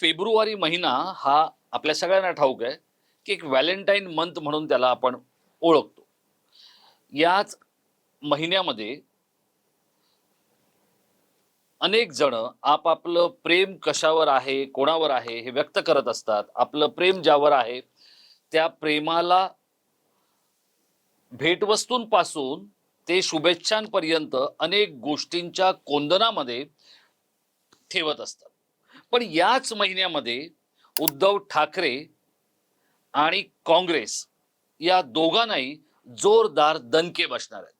February महिना हा आपल्या सगळ्यांना ठाऊक आहे की एक व्हॅलेंटाईन मंथ म्हणून त्याला आपण ओळखतो. याच महिन्यामध्ये अनेक जण आपापलं प्रेम कशावर आहे कोणावर आहे हे व्यक्त करत असतात. आपलं प्रेम ज्यावर आहे त्या प्रेमाला भेटवस्तूंपासून ते शुभेच्छांपर्यंत अनेक गोष्टींच्या कोंदनामध्ये ठेवत असतात. पण याच महिन्यामध्ये उद्धव ठाकरे आणि काँग्रेस या दोघांनाही जोरदार दणके बसणार आहेत.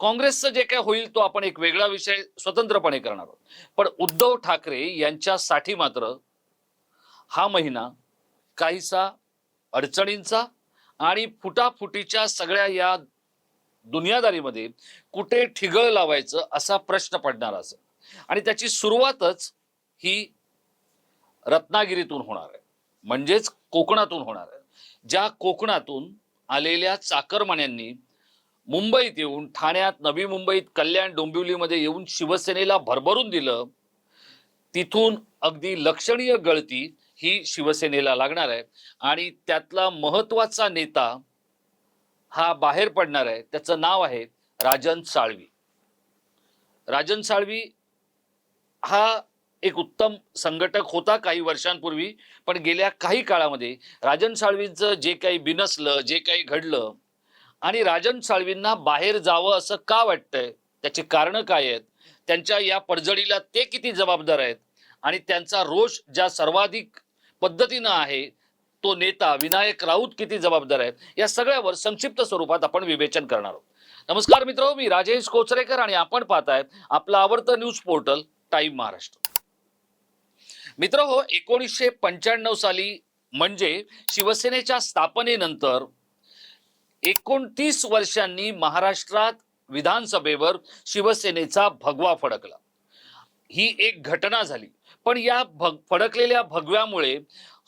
काँग्रेसचं जे काय होईल तो आपण एक वेगळा विषय स्वतंत्रपणे करणार आहोत. पण उद्धव ठाकरे यांच्यासाठी मात्र हा महिना काहीसा अडचणींचा आणि फुटाफुटीच्या सगळ्या या दुनियादारीमध्ये कुठे ठिगळ लावायचं असा प्रश्न पडणार असं. आणि त्याची सुरुवातच ही रत्नागिरीतून होणार आहे. म्हणजेच कोकणातून होणार आहे. ज्या कोकणातून आलेल्या चाकरमान्यांनी मुंबईत येऊन ठाण्यात नवी मुंबईत कल्याण डोंबिवलीमध्ये येऊन शिवसेनेला भरभरून दिलं तिथून अगदी लक्षणीय गळती ही शिवसेनेला लागणार आहे. आणि त्यातला महत्त्वाचा नेता हा बाहेर पडणार आहे. त्याचं नाव आहे राजन साळवी. राजन साळवी हा एक उत्तम संघटक होता काही वर्षांपूर्वी पण गेल्या काही काळामध्ये राजन साळवींचं जे काही बिनसलं जे काही घडलं आणि राजन साळवींना बाहेर जावं असं का वाटतंय? त्याची कारणं काय आहेत? त्यांच्या या पडझडीला ते किती जबाबदार आहेत? आणि त्यांचा रोष ज्या सर्वाधिक पद्धतीनं आहे तो नेता विनायक राऊत किती जबाबदार आहेत? या सगळ्यावर संक्षिप्त स्वरूपात आपण विवेचन करणार आहोत. नमस्कार मित्र मी राजेश कोचरेकर आणि आपण पाहताय आपलं आवडतं न्यूज पोर्टल टाईम महाराष्ट्र. मित्र हो एकोणीसशे पंच्याण्णव साली म्हणजे शिवसेनेच्या स्थापनेनंतर एकोणतीस वर्षांनी महाराष्ट्रात विधानसभेवर शिवसेनेचा भगवा फडकला. ही एक घटना झाली. पण या भग फडकलेल्या भगव्यामुळे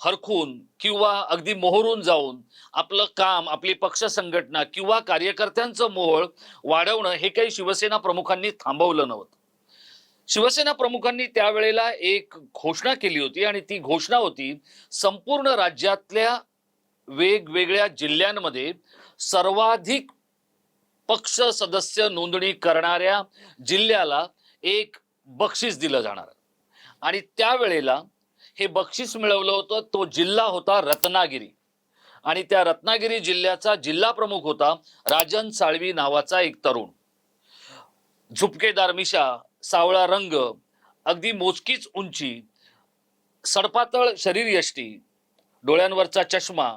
हरखून किंवा अगदी मोहरून जाऊन आपलं काम आपली पक्ष संघटना किंवा कार्यकर्त्यांचं मोहळ वाढवणं हे काही शिवसेना प्रमुखांनी थांबवलं नव्हतं. शिवसेना प्रमुखांनी त्यावेळेला एक घोषणा केली होती आणि ती घोषणा होती संपूर्ण राज्यातल्या वेगवेगळ्या जिल्ह्यांमध्ये सर्वाधिक पक्ष सदस्य नोंदणी करणाऱ्या जिल्ह्याला एक बक्षीस दिलं जाणार. आणि त्यावेळेला हे बक्षीस मिळवलं होतं तो जिल्हा होता रत्नागिरी. आणि त्या रत्नागिरी जिल्ह्याचा जिल्हा प्रमुख होता राजन साळवी नावाचा एक तरुण. झुपकेदार मिशा सावळा रंग अगदी मोजकीच उंची सडपातळ शरीर यष्टी डोळ्यांवरचा चष्मा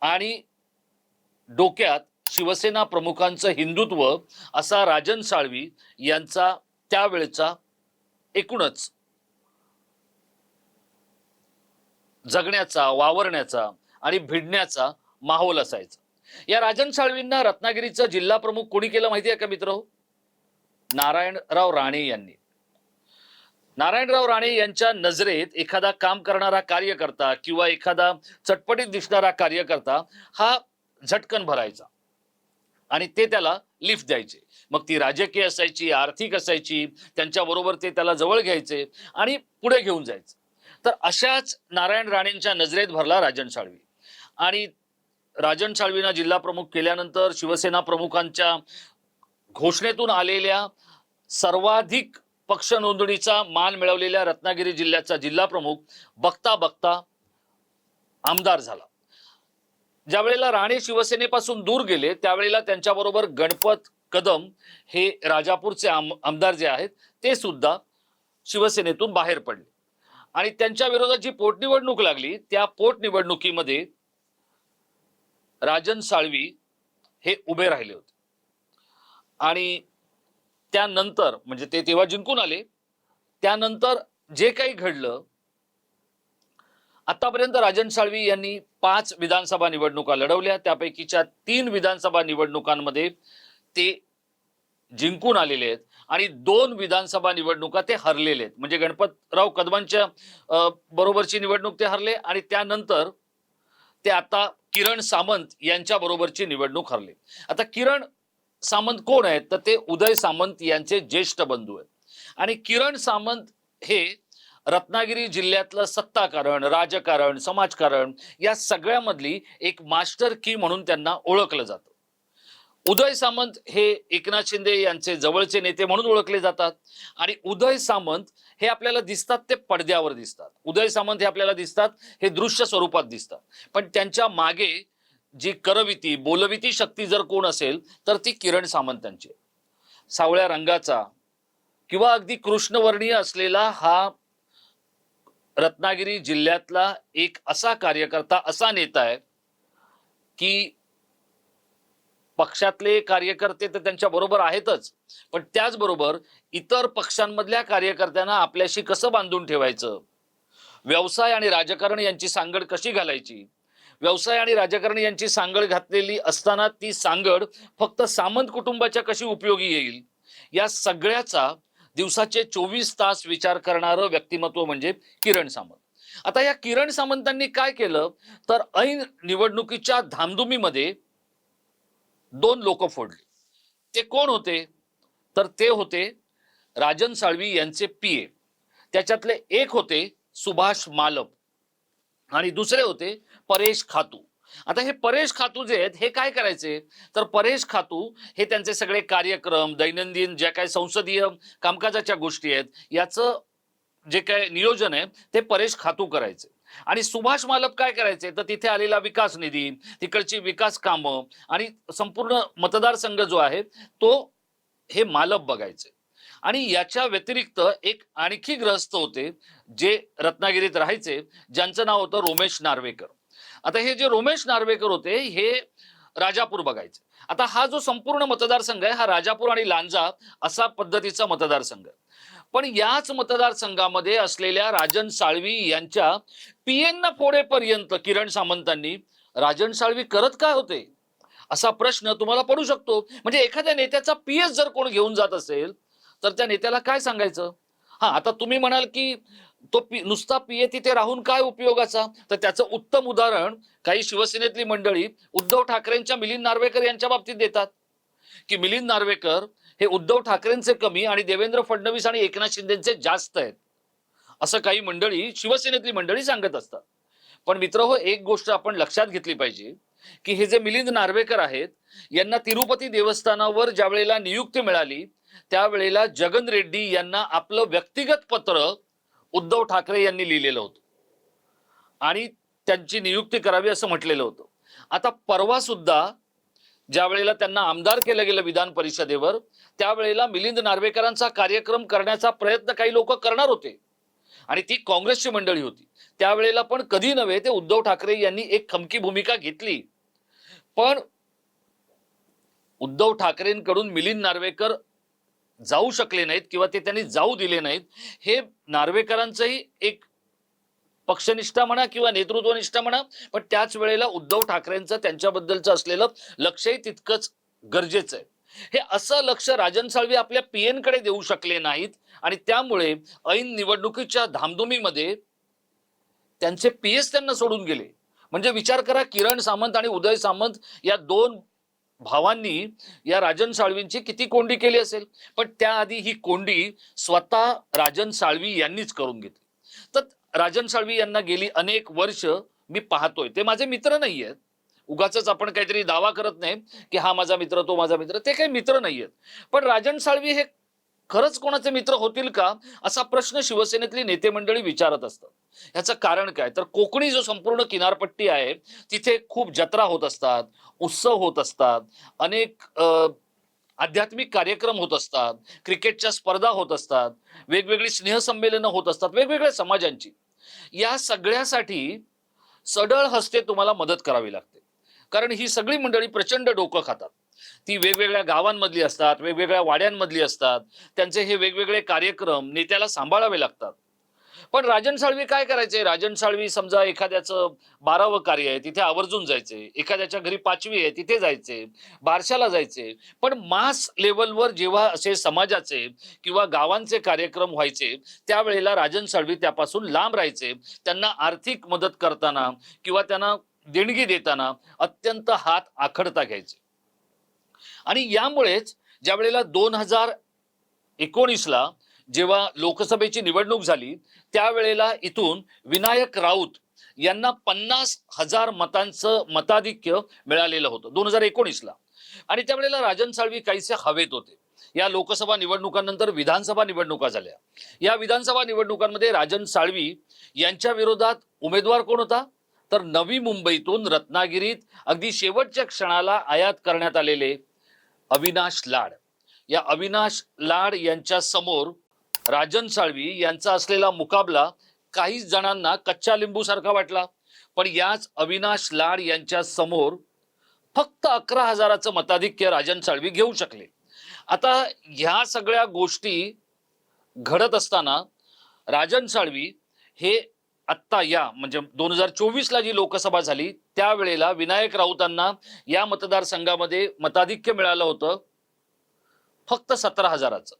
आणि डोक्यात शिवसेना प्रमुखांचं हिंदुत्व असा राजन साळवी यांचा त्यावेळचा एकूणच जगण्याचा वावरण्याचा आणि भिडण्याचा माहोल असायचा. या राजन साळवींना रत्नागिरीचं जिल्हा प्रमुख कोणी केलं माहिती आहे का मित्र? नारायणराव राणे यांनी. नारायणराव राणे यांच्या नजरेत एखादा काम करणारा कार्यकर्ता किंवा एखादा चटपटीत दिसणारा कार्यकर्ता हा झटकन भरायचा. आणि ते त्याला लिफ्ट द्यायचे. मग ती राजकीय असायची आर्थिक असायची त्यांच्याबरोबर ते त्याला जवळ घ्यायचे आणि पुढे घेऊन जायचे. तर अशाच नारायण राणेंच्या नजरेत भरला राजन साळवी. आणि राजन साळवींना जिल्हा प्रमुख केल्यानंतर शिवसेना प्रमुखांच्या घोषणेतून आलेल्या सर्वाधिक पक्ष नोंदणीचा मान मिळवलेल्या रत्नागिरी जिल्ह्याचा जिल्हा प्रमुख बघता बघता आमदार झाला. ज्या वेळेला राणे शिवसेनेपासून दूर गेले त्यावेळेला त्यांच्याबरोबर गणपत कदम हे राजापूरचे आम आमदार जे आहेत ते सुद्धा शिवसेनेतून बाहेर पडले. आणि त्यांच्या विरोधात जी पोटनिवडणूक लागली त्या पोटनिवडणुकीमध्ये राजन साळवी हे उभे राहिले होते. आणि त्यानंतर म्हणजे ते तेव्हा जिंकून आले त्यानंतर जे काही घडलं आतापर्यंत राजन साळवी यांनी पाच विधानसभा निवडणुका लढवल्या. त्यापैकीच्या तीन विधानसभा निवडणुकांमध्ये ते जिंकून आलेले आहेत आणि दोन विधानसभा निवडणुका ते हरलेले आहेत. म्हणजे गणपतराव कदमांच्या बरोबरची निवडणूक ते हरले आणि त्यानंतर ते आता किरण सामंत यांच्या बरोबरची निवडणूक हरले. आता किरण सामंत कोण आहेत? तर ते उदय सामंत यांचे ज्येष्ठ बंधू आहेत. आणि किरण सामंत हे रत्नागिरी जिल्ह्यातलं सत्ताकारण राजकारण समाजकारण या सगळ्यामधली एक मास्टर की म्हणून त्यांना ओळखलं जातं. उदय सामंत हे एकनाथ शिंदे यांचे जवळचे नेते म्हणून ओळखले जातात. आणि उदय सामंत हे आपल्याला दिसतात ते पडद्यावर दिसतात. उदय सामंत हे आपल्याला दिसतात हे दृश्य स्वरूपात दिसतात. पण त्यांच्या मागे जी करविती बोलविती शक्ती जर कोण असेल तर ती किरण सामंतांची सावळ्या रंगाचा किंवा अगदी कृष्णवर्णीय असलेला हा रत्नागिरी जिल्ह्यातला एक असा कार्यकर्ता असा नेता आहे की पक्षातले कार्यकर्ते तर त्यांच्या बरोबर आहेतच पण त्याचबरोबर इतर पक्षांमधल्या कार्यकर्त्यांना आपल्याशी कसं बांधून ठेवायचं? व्यवसाय आणि राजकारण यांची सांगड कशी घालायची? व्यवसाय आणि राजकारण यांची सांगड घातलेली असताना ती सांगड फक्त सामंत कुटुंबाच्या कशी उपयोगी येईल? या सगळ्याचा दिवसाचे चोवीस तास विचार करणारं व्यक्तिमत्व म्हणजे किरण सामंत. आता या किरण सामंतांनी काय केलं? तर ऐन निवडणुकीच्या धामधुमीमध्ये दोन लोक फोडले. ते कोण होते? तर ते होते राजन साळवी यांचे पीए त्याच्यातले एक होते सुभाष मालप. आणि दुसरे होते परेश खातू. आता हे परेश खातू जे आहेत हे काय करायचे? तर परेश खातू हे त्यांचे सगळे कार्यक्रम दैनंदिन ज्या काही संसदीय कामकाजाच्या गोष्टी आहेत याचं जे काय नियोजन आहे ते परेश खातू करायचे. आणि सुभाष मालप काय करायचे? तर तिथे आलेला विकास निधी तिकडची विकास कामं आणि संपूर्ण मतदारसंघ जो आहे तो हे मालप बघायचे. आणि याच्या व्यतिरिक्त एक आणखी ग्रहस्थ होते जे रत्नागिरीत राहायचे ज्यांचं नाव होतं रोमेश नार्वेकर. आता हे जे रोमेश नार्वेकर होते हे राजापूर बघायचे. आता हा जो संपूर्ण मतदारसंघ आहे हा राजापूर आणि लांजा असा पद्धतीचा मतदारसंघ आहे. पण याच मतदारसंघामध्ये असलेल्या राजन साळवी यांच्या पीएन फोडेपर्यंत किरण सामंतांनी राजन साळवी करत काय होते? असा प्रश्न तुम्हाला पडू शकतो. म्हणजे एखाद्या नेत्याचा पीएस जर कोण घेऊन जात असेल तर त्या नेत्याला काय सांगायचं? हा आता तुम्ही म्हणाल की तो पी नुसता पीए तिथे राहून काय उपयोगाचा? तर त्याचं उत्तम उदाहरण काही शिवसेनेतली मंडळी उद्धव ठाकरेंच्या मिलिंद नार्वेकर यांच्या बाबतीत देतात. की मिलिंद नार्वेकर हे उद्धव ठाकरेंचे कमी आणि देवेंद्र फडणवीस आणि एकनाथ शिंदेचे जास्त आहेत. असं काही मंडळी शिवसेनेतली मंडळी सांगत असतात. पण मित्र हो एक गोष्ट आपण लक्षात घेतली पाहिजे की हे जे मिलिंद नार्वेकर आहेत यांना तिरुपती देवस्थानावर ज्या वेळेला नियुक्ती मिळाली त्यावेळेला जगन रेड्डी यांना आपलं व्यक्तिगत पत्र उद्धव ठाकरे यांनी लिहिलेलं होतं. आणि त्यांची नियुक्ती करावी असं म्हटलेलं होतं. आता परवा सुद्धा ज्या वेळेला त्यांना आमदार केलं गेलं विधान परिषदेवर त्यावेळेला मिलिंद नार्वेकरांचा कार्यक्रम करण्याचा प्रयत्न काही लोक करणार होते. आणि ती काँग्रेसची मंडळी होती. त्यावेळेला पण कधी नव्हे ते उद्धव ठाकरे यांनी एक खमकी भूमिका घेतली. पण उद्धव ठाकरेंकडून मिलिंद नार्वेकर जाऊ शकले नाहीत किंवा ते त्यांनी जाऊ दिले नाहीत हे नार्वेकरांचंही एक पक्षनिष्ठा म्हणा किंवा नेतृत्वनिष्ठा म्हणा पण त्याच वेळेला उद्धव ठाकरेंचं त्यांच्याबद्दलचं असलेलं लक्षही तितकंच गरजेचं आहे. हे असं लक्ष राजन साळवी आपल्या पीएनकडे देऊ शकले नाहीत आणि त्यामुळे ऐन निवडणुकीच्या धामधुमीमध्ये त्यांचे पीएस त्यांना सोडून गेले. म्हणजे विचार करा किरण सामंत आणि उदय सामंत या दोन भावांनी या राजन साळवींची किती कोंडी केली असेल? पण त्याआधी ही कोंडी स्वतः राजन साळवी यांनीच करून घेतली. तर राजन साळवी यांना गेली अनेक वर्ष मी पाहतोय. ते माझे मित्र नाही आहेत उगाच आपण काहीतरी दावा करत नाही की हा माझा मित्र तो माझा मित्र ते काही मित्र नाही आहेत पण राजन साळवी हे खरंच कोणाचे मित्र होतील का? असा प्रश्न शिवसेनेतली नेते मंडळी विचारत असतात. ह्याचं कारण काय? तर कोकणी जो संपूर्ण किनारपट्टी आहे तिथे खूप जत्रा होत असतात उत्सव होत असतात अनेक आध्यात्मिक कार्यक्रम होत असतात क्रिकेटच्या स्पर्धा होत असतात वेगवेगळी स्नेहसंमेलनं होत असतात वेगवेगळ्या समाजांची. या सगळ्यासाठी सडळ हस्ते तुम्हाला मदत करावी लागते. कारण ही सगळी मंडळी प्रचंड डोकं खातात. ती वेगवेगळ्या गावांमधली असतात वेगवेगळ्या वाड्यांमधली असतात त्यांचे हे वेगवेगळे कार्यक्रम नेत्याला सांभाळावे लागतात. पण राजन साळवी काय करायचे? राजन साळवी समजा एखाद्याचं बारावं कार्य आहे तिथे आवर्जून जायचे. एखाद्याच्या घरी पाचवी आहे तिथे जायचे. बारशाला जायचे. पण मास लेवलवर जेव्हा असे समाजाचे किंवा गावांचे कार्यक्रम व्हायचे त्यावेळेला राजन साळवी त्यापासून लांब राहायचे. त्यांना आर्थिक मदत करताना किंवा त्यांना देणगी देताना अत्यंत हात आखडता घ्यायचे. आणि यामुळेच ज्या वेळेला दोन हजार एकोणीसला जेव्हा लोकसभेची निवडणूक झाली त्यावेळेला इथून विनायक राऊत यांना पन्नास हजार मतांचं मताधिक्य मिळालेलं होतं दोन हजार एकोणीसला. आणि त्यावेळेला राजन साळवी काहीसे हवेत होते. या लोकसभा निवडणुकांनंतर विधानसभा निवडणुका झाल्या. या विधानसभा निवडणुकांमध्ये राजन साळवी यांच्या विरोधात उमेदवार कोण होता? तर नवी मुंबईतून रत्नागिरीत अगदी शेवटच्या क्षणाला आयात करण्यात आलेले अविनाश लाड. या अविनाश लाड यांच्या समोर राजन साळवी यांचा असलेला मुकाबला काही जणांना कच्च्या लिंबू सारखा वाटला. पण याच अविनाश लाड यांच्या समोर फक्त अकरा हजाराचं मताधिक्य राजन साळवी घेऊ शकले. आता ह्या सगळ्या गोष्टी घडत असताना राजन साळवी हे आत्ता या म्हणजे दोन हजार चोवीसला जी लोकसभा झाली त्यावेळेला विनायक राऊतांना या मतदारसंघामध्ये मताधिक्य मिळालं होतं. फक्त सतरा हजाराचं.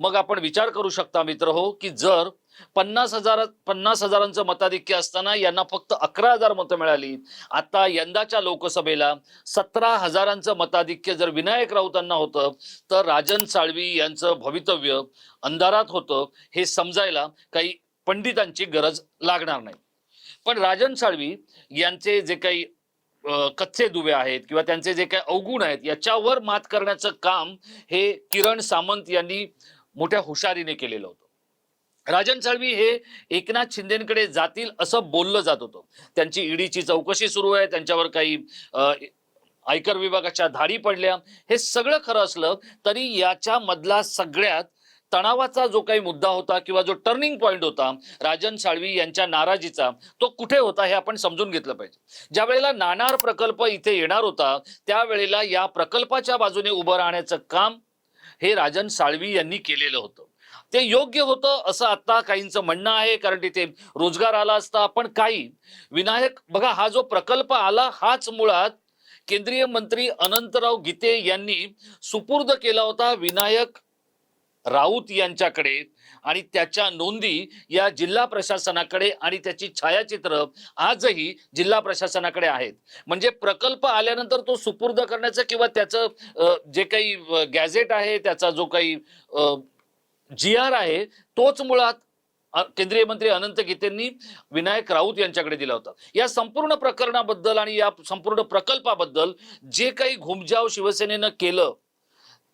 मग आपण विचार करू शकता मित्र हो की जर पन्नास हजार पन्नास हजारांचं मताधिक्य असताना यांना फक्त अकरा हजार मतं मिळाली. आता यंदाच्या लोकसभेला सतरा हजारांचं मताधिक्य जर विनायक राऊतांना होतं तर राजन साळवी यांचं भवितव्य अंधारात होतं हे समजायला काही पंडितांची गरज लागणार नाही. पण राजन साळवी यांचे जे काही कच्चे दुवे आहेत किंवा त्यांचे जे काही अवगुण आहेत याच्यावर मात करण्याचं काम हे किरण सामंत यांनी मोठ्या हुशारीने केलेलं होतं. राजन साळवी हे एकनाथ शिंदेकडे जातील असं बोललं जात होतं. त्यांची ईडीची चौकशी सुरू आहे त्यांच्यावर काही आयकर विभागाच्या धाडी पडल्या. हे सगळं खरं असलं तरी याच्या मधला सगळ्यात तणावाचा जो काही मुद्दा होता किंवा जो टर्निंग पॉइंट होता राजन साळवी यांच्या नाराजीचा तो कुठे होता हे आपण समजून घेतलं पाहिजे. ज्या वेळेला नाणार प्रकल्प इथे येणार होता त्यावेळेला या प्रकल्पाच्या बाजूने उभं राहण्याचं काम हे राजन साळवी यांनी केलेलं होतं. ते योग्य होतं असं आता काहींचं म्हणणं आहे कारण तिथे रोजगार आला असता पण काही. विनायक बघा हा जो प्रकल्प आला हाच मुळात केंद्रीय मंत्री अनंतराव गीते यांनी सुपूर्द केला होता. विनायक राऊत यांच्याकडे आणि त्याच्या नोंदी या जिल्हा प्रशासनाकडे आणि त्याची छायाचित्र आजही जिल्हा प्रशासनाकडे आहेत. म्हणजे प्रकल्प आल्यानंतर तो सुपूर्द करण्याचं किंवा त्याचं जे काही गॅझेट आहे त्याचा जो काही जी आर आहे तोच मुळात केंद्रीय मंत्री अनंत गीतेंनी विनायक राऊत यांच्याकडे दिला होता. या संपूर्ण प्रकरणाबद्दल आणि या संपूर्ण प्रकल्पाबद्दल जे काही घुमजाव शिवसेनेनं केलं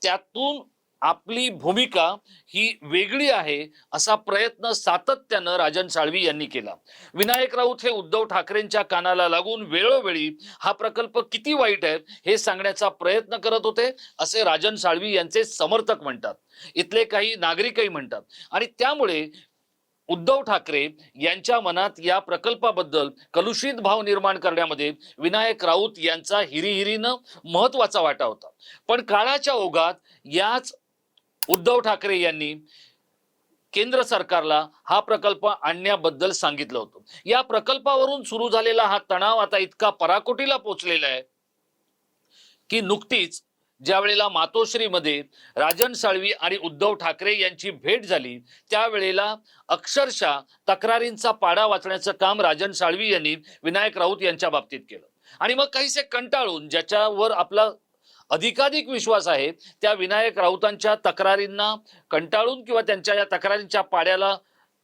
त्यातून आपली भूमिका ही वेगळी आहे असा प्रयत्न सातत्यानं राजन साळवी यांनी केला. विनायक राऊत हे उद्धव ठाकरेंच्या कानाला लागून वेळोवेळी हा प्रकल्प किती वाईट आहे हे सांगण्याचा प्रयत्न करत होते असे राजन साळवी यांचे समर्थक म्हणतात. इथले काही नागरिकही म्हणतात. आणि त्यामुळे उद्धव ठाकरे यांच्या मनात या प्रकल्पाबद्दल कलुषित भाव निर्माण करण्यामध्ये विनायक राऊत यांचा हिरीहिरीनं महत्त्वाचा वाटा होता. पण काळाच्या ओघात याच उद्धव ठाकरे यांनी केंद्र सरकारला हा प्रकल्प आणण्याबद्दल सांगितलं होतं. या प्रकल्पावरून सुरू झालेला हा तणाव आता इतका पराकोटीला पोचलेला आहे की नुकतीच ज्या वेळेला मातोश्रीमध्ये राजन साळवी आणि उद्धव ठाकरे यांची भेट झाली त्यावेळेला अक्षरशः तक्रारींचा पाडा वाचण्याचं काम राजन साळवी यांनी विनायक राऊत यांच्या बाबतीत केलं. आणि मग काहीसे कंटाळून ज्याच्यावर आपला अधिकाधिक विश्वास आहे त्या विनायक राऊतांच्या तक्रारींना कंटाळून किंवा त्यांच्या या तक्रारींच्या पाड्याला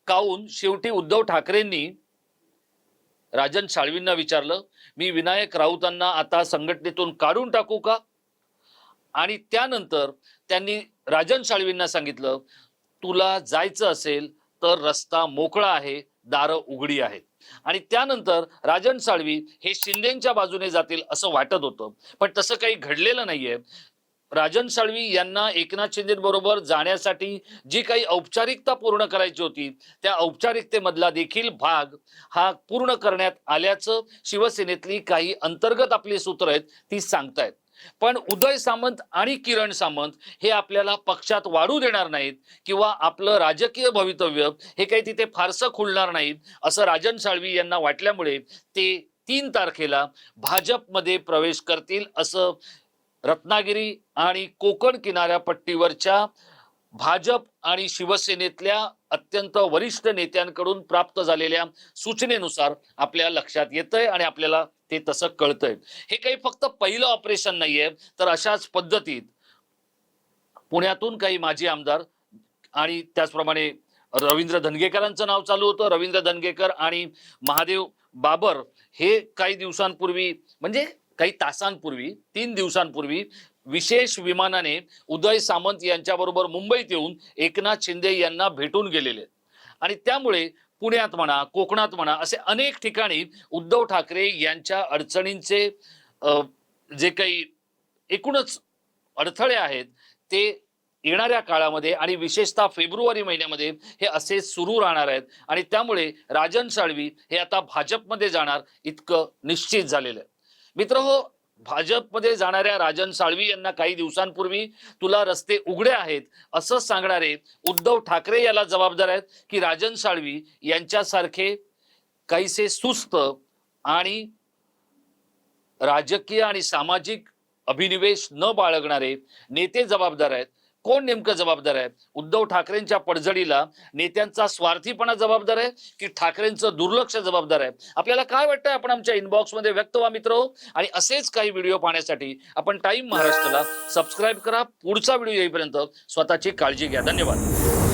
काऊन शेवटी उद्धव ठाकरेंनी राजन साळवींना विचारलं मी विनायक राऊतांना आता संघटनेतून काढून टाकू का? आणि त्यानंतर त्यांनी राजन साळवींना सांगितलं तुला जायचं असेल तर रस्ता मोकळा आहे दारं उघडी आहेत. आणि त्यानंतर राजन साळवी हे शिंदेच्या बाजूने जातील असं वाटत होतं. पण तसं काही घडलेलं नाहीये. राजन साळवी यांना एकनाथ शिंदेबरोबर जाण्यासाठी जी काही औपचारिकता पूर्ण करायची होती त्या औपचारिकतेमधला देखील भाग हा पूर्ण करण्यात आल्याचं शिवसेनेतली काही अंतर्गत आपली सूत्र आहेत ती सांगतायत. पण उदय सामंत आणि किरण सामंत हे आपल्याला पक्षात वाढू देणार नाहीत किंवा आपलं राजकीय भवितव्य हे काही तिथे फारसं खुलणार नाहीत असं राजन साळवी यांना वाटल्यामुळे ते तीन तारखेला भाजपमध्ये प्रवेश करतील असं रत्नागिरी आणि कोकण किनाऱ्या पट्टीवरच्या भाजप आणि शिवसेनेतल्या अत्यंत वरिष्ठ नेत्यांकडून प्राप्त झालेल्या सूचनेनुसार आपल्या लक्षात येतंय आणि आपल्याला ते तसं कळतंय. हे काही फक्त पहिलं ऑपरेशन नाहीये तर अशाच पद्धतीत पुण्यातून काही माजी आमदार आणि त्याचप्रमाणे रवींद्र धनगेकरांचं नाव चालू होतं. रवींद्र धनगेकर आणि महादेव बाबर हे काही दिवसांपूर्वी म्हणजे काही तासांपूर्वी तीन दिवसांपूर्वी विशेष विमानाने उदय सामंत यांच्याबरोबर मुंबईत येऊन एकनाथ शिंदे यांना भेटून गेलेले आहेत. आणि त्यामुळे पुण्यात म्हणा कोकणात म्हणा असे अनेक ठिकाणी उद्धव ठाकरे यांच्या अडचणींचे जे काही एकूणच अडथळे आहेत ते येणाऱ्या काळामध्ये आणि विशेषतः फेब्रुवारी महिन्यामध्ये हे असे सुरू राहणार आहेत आणि त्यामुळे राजन साळवी हे आता भाजपमध्ये जाणार इतकं निश्चित झालेलं आहे मित्र हो भाजपमध्ये जाणाऱ्या राजन साळवी यांना काही दिवसांपूर्वी तुला रस्ते उघडे आहेत असं सांगणारे उद्धव ठाकरे याला जबाबदार आहेत की राजन साळवी यांच्यासारखे काहीसे सुस्त आणि राजकीय आणि सामाजिक अभिनिवेश न बाळगणारे नेते जबाबदार आहेत. कोण नेमकं जबाबदार आहे? उद्धव ठाकरेंच्या पडझडीला नेत्यांचा स्वार्थीपणा जबाबदार आहे की ठाकरेंचं दुर्लक्ष जबाबदार आहे? आपल्याला काय वाटतंय आपण आमच्या इनबॉक्समध्ये व्यक्त व्हा मित्र हो? आणि असेच काही व्हिडिओ पाहण्यासाठी आपण टाइम महाराष्ट्राला सबस्क्राईब करा. पुढचा व्हिडिओ येईपर्यंत स्वतःची काळजी घ्या. धन्यवाद.